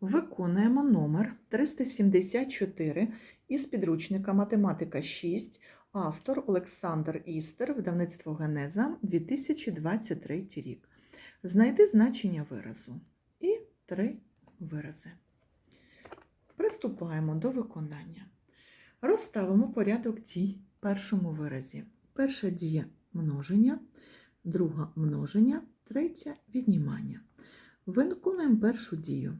Виконуємо номер 374 із підручника Математика 6, автор Олександр Істер, видавництво Генеза, 2023 рік. Знайди значення виразу і три вирази. Приступаємо до виконання. Розставимо порядок дій в першому виразі. Перша дія множення, друга множення, третя віднімання. Виконуємо першу дію.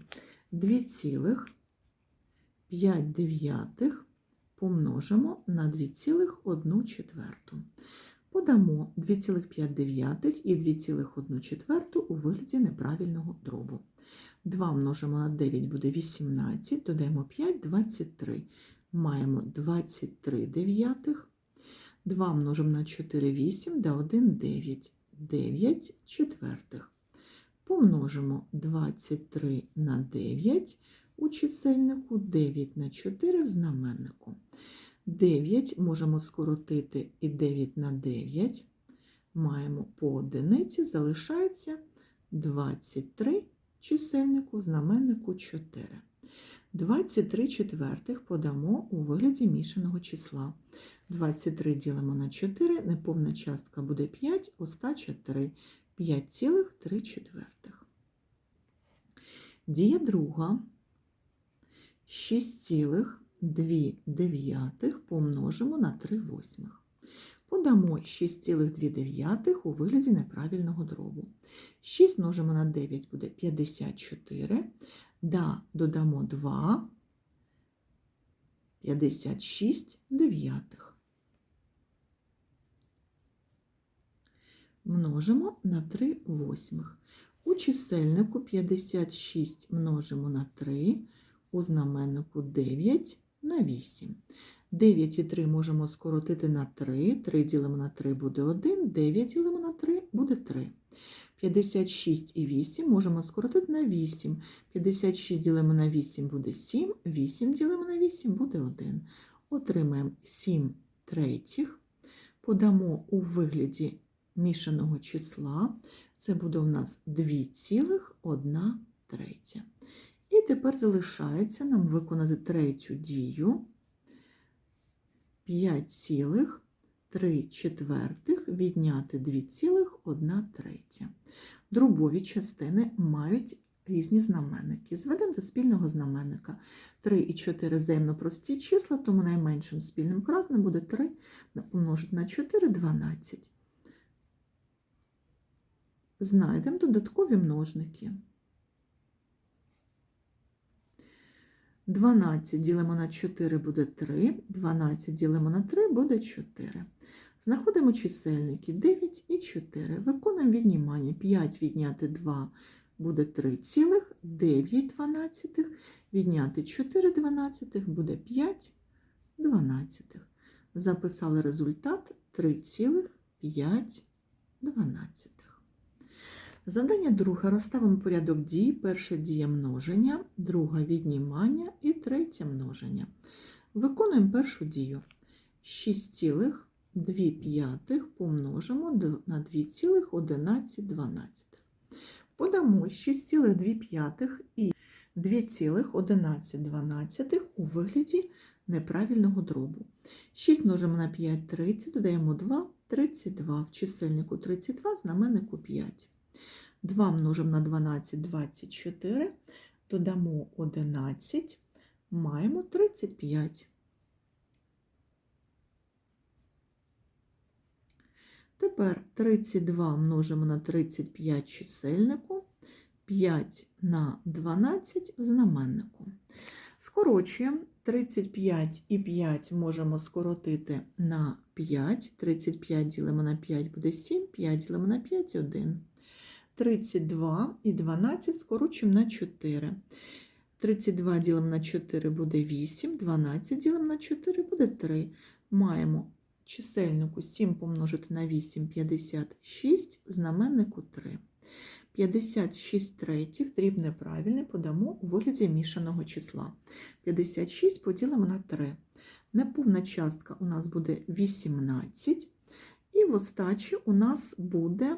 2,5 помножимо на 2,1 четверту. Подамо 2,5 і 2,1 четверту у вигляді неправильного дробу. 2 множимо на 9 буде 18, додаємо 5 – 23. Маємо 23 дев'ятих. 2 множимо на 4 – 8, да 1 – 9. 9 четвертих. Помножимо 23 на 9 у чисельнику, 9 на 4 в знаменнику. 9 можемо скоротити і 9 на 9. Маємо по одиниці, залишається 23 чисельнику, знаменнику 4. 23 четвертих подамо у вигляді мішаного числа. 23 ділимо на 4, неповна частка буде 5, остача 3. 5,3 четвертих. Дія друга 6,2 помножимо на 3 восьмих. Подамо 6,2 у вигляді неправильного дробу. 6 множимо на 9 буде 54. Да, додамо 2, 56 дев'ятих. Множимо на 3 восьмих. У чисельнику 56 множимо на 3, у знаменнику 9 на 8. 9 і 3 можемо скоротити на 3, 3 ділимо на 3 буде 1, 9 ділимо на 3 буде 3. 56 і 8 можемо скоротити на 8. 56 ділимо на 8 буде 7, 8 ділимо на 8 буде 1. Отримаємо 7 третіх, подамо у вигляді мішаного числа. Це буде у нас 2,1 третя. І тепер залишається нам виконати третю дію 5,3 четвертих відняти 2,1 третя. Дробові частини мають різні знаменники. Зведемо до спільного знаменника. 3 і 4 взаємно прості числа, тому найменшим спільним кратним буде 3 помножити на 4 – 12 знайдемо додаткові множники. 12 ділимо на 4 буде 3, 12 ділимо на 3 буде 4. Знаходимо чисельники 9 і 4. Виконуємо віднімання. 5 відняти 2 буде 3 цілих, 9 дванадцятих, відняти 4 дванадцятих буде 5 дванадцятих. Записали результат 3,5 дванадцятих. Завдання друге. Розставимо порядок дій. Перша дія множення, друга віднімання і третє множення. Виконуємо першу дію. 6,2 помножимо на 2,11. Подамо 6,2 і 2,11 у вигляді неправильного дробу. 6 множимо на 5 30, додаємо 2 32. В чисельнику 32, в знаменнику 5. 2 множимо на 12 24, додамо 11, маємо 35. Тепер 32 множимо на 35 чисельнику, 5 на 12 в знаменнику. Скорочуємо 35 і 5 можемо скоротити на 5. 35 ділимо на 5 буде 7, 5 ділимо на 5 1. 32 і 12 скорочуємо на 4. 32 ділимо на 4 буде 8, 12 ділимо на 4 буде 3. Маємо чисельнику 7 помножити на 8 56, знаменнику 3. 56 третіх, дріб неправильний, подамо у вигляді мішаного числа. 56 поділимо на 3. Неповна частка у нас буде 18, і в остачі у нас буде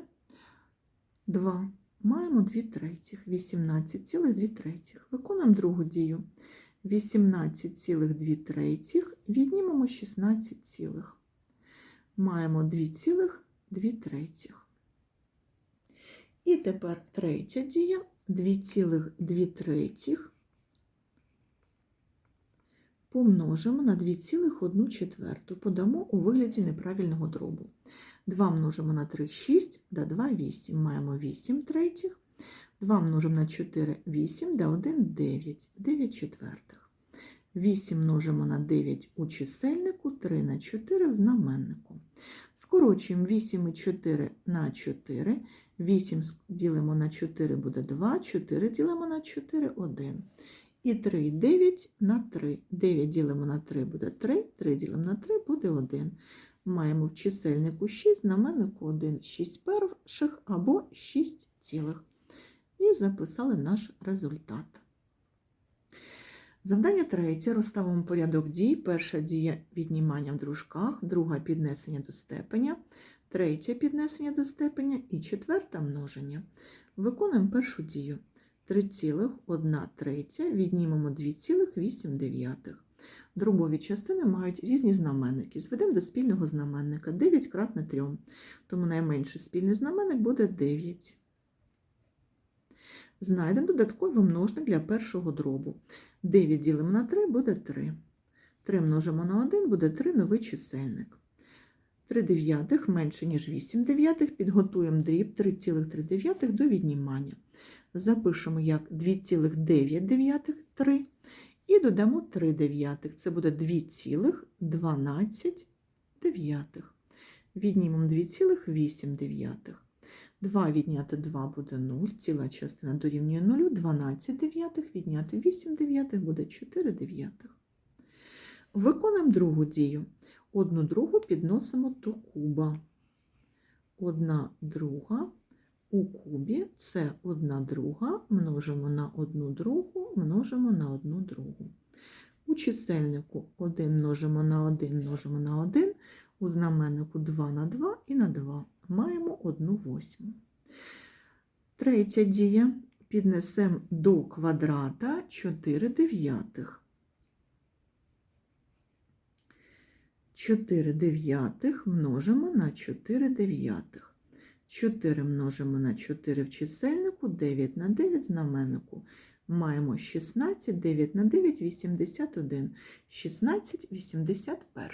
2. маємо 2 третіх, 18,2 третіх. Виконуємо другу дію. 18,2 третіх, віднімемо 16, цілих. маємо 2,2 третіх. І тепер третя дія 2,2 третіх помножимо на 2,1 четверту. Подамо у вигляді неправильного дробу. 2 множимо на 3 – 6, да 2 – 8. Маємо 8 третіх. 2 множимо на 4 – 8, да 1 – 9, 9 четвертих. 8 множимо на 9 у чисельнику, 3 на 4 в знаменнику. Скорочуємо 8 і 4 на 4. 8 ділимо на 4 буде 2, 4 ділимо на 4 – 1. І 3 9 на 3. 9 ділимо на 3 буде 3, 3 ділимо на 3 буде 1. Маємо в чисельнику 6, знаменнику 1, 6 перших або 6 цілих. І записали наш результат. Завдання третє. Розставимо порядок дій. Перша дія віднімання в дружках, друга піднесення до степеня, третє піднесення до степеня і четверта множення. Виконуємо першу дію. 3,1 третя віднімемо 2,8. Дробові частини мають різні знаменники. Зведемо до спільного знаменника 9 кратне 3, тому найменший спільний знаменник буде 9. Знайдемо додатковий множник для першого дробу. 9 ділимо на 3 буде 3. 3 множимо на 1 буде 3 новий чисельник. 3 дев'ятих менше, ніж 8 дев'ятих. Підготуємо дріб 3,3 дев'ятих до віднімання. Запишемо як 2,9 3 і додамо 3 дев'ятих. Це буде 2,12 дев'ятих. Віднімемо 2,8 дев'ятих. 2 відняти 2 буде 0, ціла частина дорівнює 0, 12 дев'ятих, відняти 8 дев'ятих буде 4 дев'ятих. Виконуємо другу дію. Одну другу підносимо до куба. Одна друга у кубі це одна друга, множимо на одну другу, множимо на одну другу. У чисельнику 1 множимо на 1, множимо на 1, у знаменнику 2 на 2 і на 2 маємо 1 восьму. Третя дія. Піднесемо до квадрата 4 дев'ятих. 4 дев'ятих множимо на 4 дев'ятих. 4 множимо на 4 в чисельнику, 9 на 9 знаменнику. Маємо 16, 9 на 9, 81, 16 81.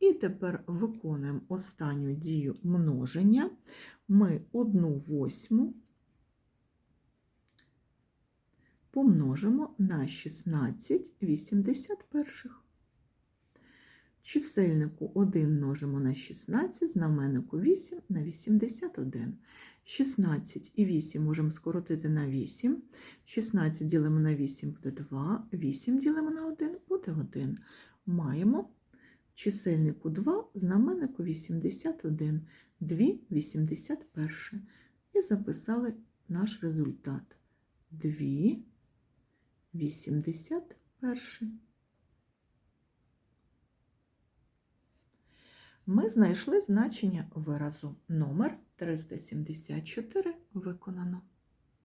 І тепер виконуємо останню дію множення. Ми 1 восьму помножимо на 16 81. Чисельнику 1 множимо на 16, знаменнику 8 на 81. 16 і 8 можемо скоротити на 8. 16 ділимо на 8 буде 2, 8 ділимо на 1 буде 1. Маємо чисельнику 2, знаменнику 81, 2 81. І записали наш результат. 2 81. Ми знайшли значення виразу номер 374 виконано.